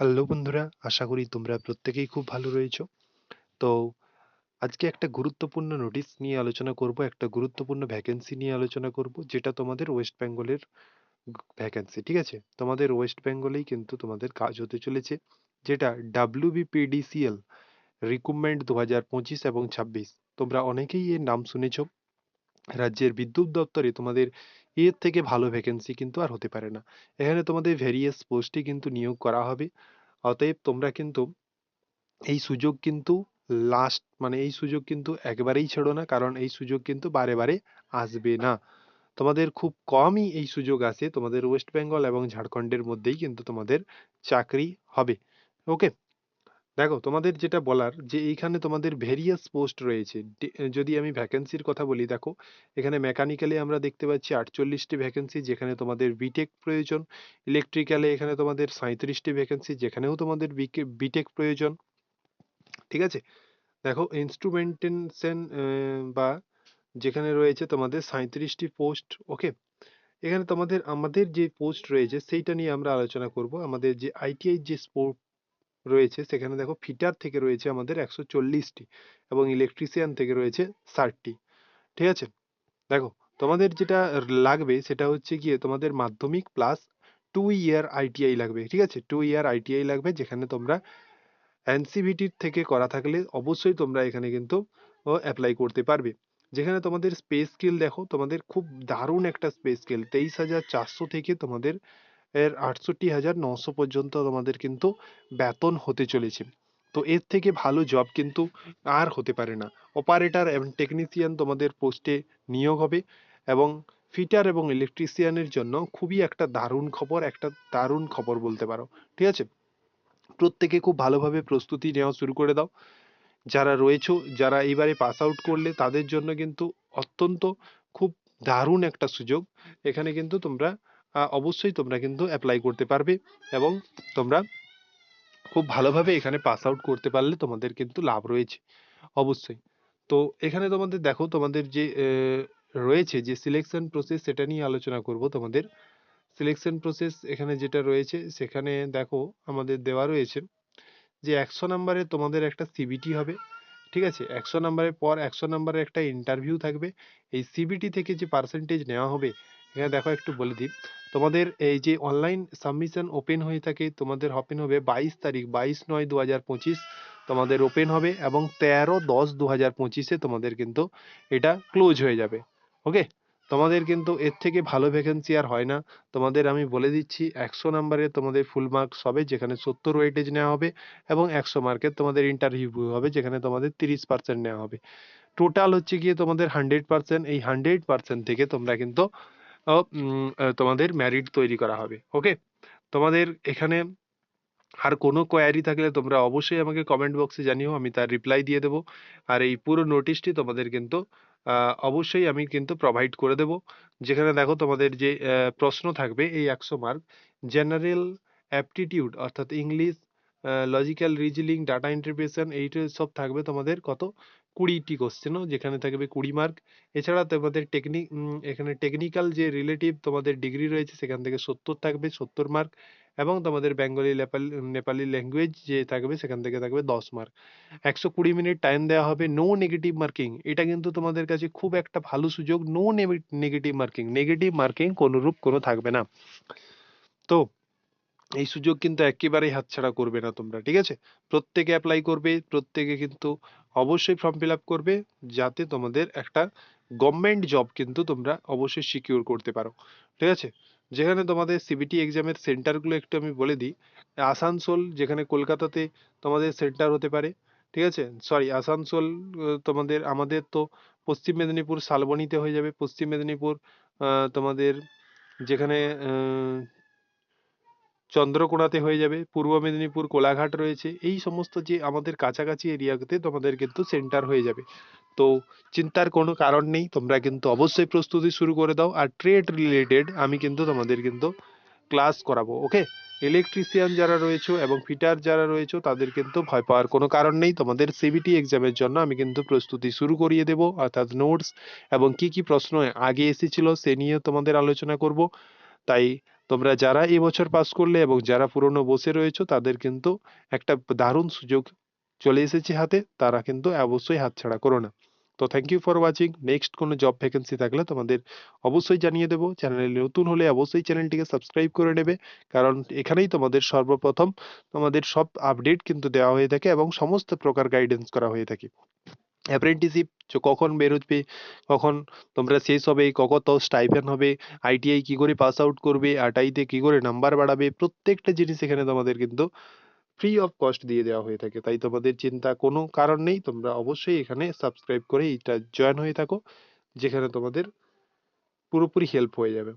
Hello বন্ধুরা, আশা করি তোমরা প্রত্যেকেই খুব ভালো রয়েছো। তো আজকে একটা গুরুত্বপূর্ণ নোটিশ নিয়ে আলোচনা করব, একটা গুরুত্বপূর্ণ ভ্যাকেন্সি নিয়ে আলোচনা করব, যেটা তোমাদের ওয়েস্ট বেঙ্গলের ভ্যাকেন্সি ঠিক আছে? তোমাদের ওয়েস্ট বেঙ্গলেই কিন্তু তোমাদের কাজ হতে চলেছে, যেটা ডাব্লিউবিপিডিসিএল রিক্রুটমেন্ট দু হাজার পঁচিশ এবং ছাব্বিশ। তোমরা অনেকেই এর নাম শুনেছ রাজ্যের বিদ্যুৎ দপ্তরে তোমাদের এর থেকে ভালো ভ্যাকেন্সি কিন্তু আর হতে পারে না। এখানে তোমাদের ভেরিয়াস পোস্টে কিন্তু নিয়োগ করা হবে। অতএব তোমরা কিন্তু এই সুযোগ কিন্তু লাস্ট মানে এই সুযোগ কিন্তু একবারেই ছেড়ো না, কারণ এই সুযোগ কিন্তু বারে বারে আসবে না। তোমাদের খুব কমই এই সুযোগ আসে তোমাদের ওয়েস্ট বেঙ্গল এবং ঝাড়খণ্ডের মধ্যেই কিন্তু তোমাদের চাকরি হবে। ওকে দেখো, তোমাদের যেটা বলার যে, এইখানে তোমাদের ভেরিয়াস পোস্ট রয়েছে। যদি আমি ভ্যাকেন্সির কথা বলি, দেখো, এখানে মেকানিক্যালে আমরা দেখতে পাচ্ছি আটচল্লিশটি ভ্যাকেন্সি যেখানে তোমাদের বিটেক প্রয়োজন। ইলেকট্রিক্যালে এখানে তোমাদের সাঁইত্রিশটি ভ্যাকেন্সি যেখানেও তোমাদের বিটেক প্রয়োজন। ঠিক আছে? দেখো ইনস্ট্রুমেন্টেশন বা যেখানে রয়েছে তোমাদের সাঁইত্রিশটি পোস্ট ওকে এখানে তোমাদের, আমাদের যে পোস্ট রয়েছে, সেইটা নিয়ে আমরা আলোচনা করব। আমাদের যে আইটিআই যে স্পোর্ট রয়েছে। সেখানে দেখো ফিটার থেকে রয়েছে আমাদের একশো চল্লিশটি এবং ইলেকট্রিশিয়ান থেকে রয়েছে ষাটটি। ঠিক আছে? দেখো, তোমাদের যেটা লাগবে সেটা হচ্ছে গিয়ে তোমাদের মাধ্যমিক প্লাস টু ইয়ার আইটিআই লাগবে। ঠিক আছে? টু ইয়ার আইটিআই লাগবে যেখানে তোমরা এনসিভিটির থেকে করা থাকলে অবশ্যই তোমরা এখানে কিন্তু অ্যাপ্লাই করতে পারবে। যেখানে তোমাদের স্পেস স্কিল দেখো, তোমাদের খুব দারুণ একটা স্পেস স্কিল তেইশ হাজার চারশো থেকে তোমাদের এর আটষট্টি হাজার নশো পর্যন্ত তোমাদের কিন্তু বেতন হতে চলেছে। তো এর থেকে ভালো জব কিন্তু আর হতে পারে না। অপারেটর এবং টেকনিশিয়ান তোমাদের পোস্টে নিয়োগ হবে এবং ফিটার এবং ইলেকট্রিশিয়ানের জন্য খুবই একটা দারুণ খবর, একটা দারুণ খবর বলতে পারো। ঠিক আছে? প্রত্যেকে খুব ভালোভাবে প্রস্তুতি নেওয়া শুরু করে দাও। যারা রয়েছো, যারা এইবারে পাস আউট করলে তাদের জন্য কিন্তু অত্যন্ত খুব দারুণ একটা সুযোগ। এখানে কিন্তু তোমরা অবশ্যই তোমরা কিন্তু অ্যাপ্লাই করতে পারবে এবং তোমরা খুব ভালোভাবে এখানে পাস আউট করতে পারলে তোমাদের কিন্তু লাভ রয়েছে, অবশ্যই। তো এখানে তোমাদের দেখো, তোমাদের যে রয়েছে যে সিলেকশন প্রসেস সেটা নিয়ে আলোচনা করব তোমাদের। সিলেকশন প্রসেস এখানে যেটা রয়েছে, সেখানে দেখো আমাদের দেওয়া রয়েছে যে একশো নাম্বারে তোমাদের একটা সিবিটি হবে, ঠিক আছে? একশো নাম্বারের পর একশো নম্বরের একটা ইন্টারভিউ থাকবে। এই সিবিটি থেকে যে পার্সেন্টেজ নেওয়া হবে এখানে দেখো একটু বলে দিই। তোমাদের এই যে অনলাইন সাবমিশন ওপেন হয়ে থাকে, তোমাদের ওপেন হবে বাইশ তারিখ, বাইশ নয় দু হাজার পঁচিশ তোমাদের ওপেন হবে এবং তেরো দশ দু হাজার পঁচিশে তোমাদের কিন্তু এটা ক্লোজ হয়ে যাবে। ওকে তোমাদের কিন্তু এর থেকে ভালো ভ্যাকেন্সি আর হয় না। তোমাদের আমি বলে দিচ্ছি, একশো নম্বরে তোমাদের ফুল মার্কস হবে, যেখানে সত্তর ওয়েটেজ নেওয়া হবে এবং একশো মার্কের তোমাদের ইন্টারভিউ হবে, যেখানে তোমাদের তিরিশ পার্সেন্ট নেওয়া হবে। টোটাল হচ্ছে গিয়ে তোমাদের হান্ড্রেড পার্সেন্ট এই হান্ড্রেড পার্সেন্ট থেকে তোমরা কিন্তু তোমাদের ম্যারিট তৈরি করা হবে ওকে তোমাদের এখানে আর কোনো কোয়ারি থাকলে তোমরা অবশ্যই আমাকে কমেন্ট বক্সে জানিও, আমি তার রিপ্লাই দিয়ে দেবো। আর এই পুরো নোটিশটি তোমাদের কিন্তু অবশ্যই আমি কিন্তু প্রোভাইড করে দেবো। যেখানে দেখো তোমাদের যে প্রশ্ন থাকবে এই একশো মার্ক জেনারেল অ্যাপটিটিউড অর্থাৎ English logical reasoning data interpretation এইটা সব থাকবে তোমাদের কত? কুড়িটি কোশ্চেনও যেখানে থাকবে কুড়ি মার্ক এছাড়া তোমাদের টেকনিক এখানে টেকনিক্যাল যে রিলেটিভ তোমাদের ডিগ্রি রয়েছে, সেখান থেকে সত্তর থাকবে, সত্তর মার্ক এবং তোমাদের বেঙ্গলি নেপালি নেপালি ল্যাঙ্গুয়েজ যে থাকবে, সেখান থেকে থাকবে দশ মার্ক একশো কুড়ি মিনিট টাইম দেওয়া হবে নো নেগেটিভ মার্কিং এটা কিন্তু তোমাদের কাছে খুব একটা ভালো সুযোগ no negative marking negative marking কোনোরূপ কোনো থাকবে না। তো এই সুযোগ কিন্তু একেবারেই হাতছাড়া করবে না তোমরা, ঠিক আছে? প্রত্যেকে অ্যাপ্লাই করবে, প্রত্যেকে কিন্তু অবশ্যই ফর্ম ফিল আপ করবে, যাতে তোমাদের একটা গভর্নমেন্ট জব কিন্তু তোমরা অবশ্যই সিকিউর করতে পারো, ঠিক আছে? যেখানে তোমাদের সিবিটি এক্সামের সেন্টারগুলো একটু আমি বলে দিই। আসানসোল, যেখানে কলকাতাতে তোমাদের সেন্টার হতে পারে, ঠিক আছে? সরি আসানসোল তোমাদের, আমাদের তো পশ্চিম মেদিনীপুর শালবনিতে হয়ে যাবে। পশ্চিম মেদিনীপুর তোমাদের যেখানে চন্দ্রকোনাতে হয়ে যাবে, পূর্ব মেদিনীপুর, কোলাঘাট রয়েছে, এই সমস্ত যে আমাদের কাছাকাছি এরিয়াতে তোমাদের কিন্তু সেন্টার হয়ে যাবে। তো চিন্তার কোনো কারণ নেই, তোমরা কিন্তু অবশ্যই প্রস্তুতি শুরু করে দাও আর ট্রেড রিলেটেড আমি কিন্তু তোমাদের কিন্তু ক্লাস করাবো ওকে ইলেকট্রিশিয়ান যারা রয়েছে এবং ফিটার যারা রয়েছে, তাদের কিন্তু ভয় পাওয়ার কোনো কারণ নেই। তোমাদের সিবিটি এক্সামের জন্য আমি কিন্তু প্রস্তুতি শুরু করিয়ে দেবো, অর্থাৎ নোটস এবং কি কি প্রশ্ন আগে এসেছিল সে নিয়ে তোমাদের আলোচনা করব। তাই তোমরা যারা এই বছর পাস করলে এবং যারা পুরনো বসে রয়েছো, তাদের কিন্তু একটা দারুণ সুযোগ চলে এসেছে হাতে। তারা কিন্তু অবশ্যই হাতছাড়া করো না। তো thank you for watching next কোনো জব ভ্যাকেন্সি থাকলে তোমাদের অবশ্যই জানিয়ে দেবো। চ্যানেলে নতুন হলে অবশ্যই চ্যানেলটিকে সাবস্ক্রাইব করে নেবে। কারণ এখানেই তোমাদের সর্বপ্রথম তোমাদের সব আপডেট কিন্তু দেওয়া হয়ে থাকে এবং সমস্ত প্রকার গাইডেন্স করা হয়ে থাকে। অ্যাপ্রেন্টিসিপ কখন বেরোবে, কখন তোমরা শেষ হবে কখন কত স্টাইপেন হবে আইটিআই কি করে পাস আউট করবে আটাইতে কি করে নাম্বার বাড়াবে, প্রত্যেকটা জিনিস এখানে তোমাদের কিন্তু ফ্রি অফ কস্ট দিয়ে দেওয়া হয়ে থাকে। তাই তোমাদের চিন্তা কোনো কারণ নেই, তোমরা অবশ্যই এখানে সাবস্ক্রাইব করে এইটা জয়েন হয়ে থাকো, যেখানে তোমাদের পুরোপুরি হেল্প হয়ে যাবে।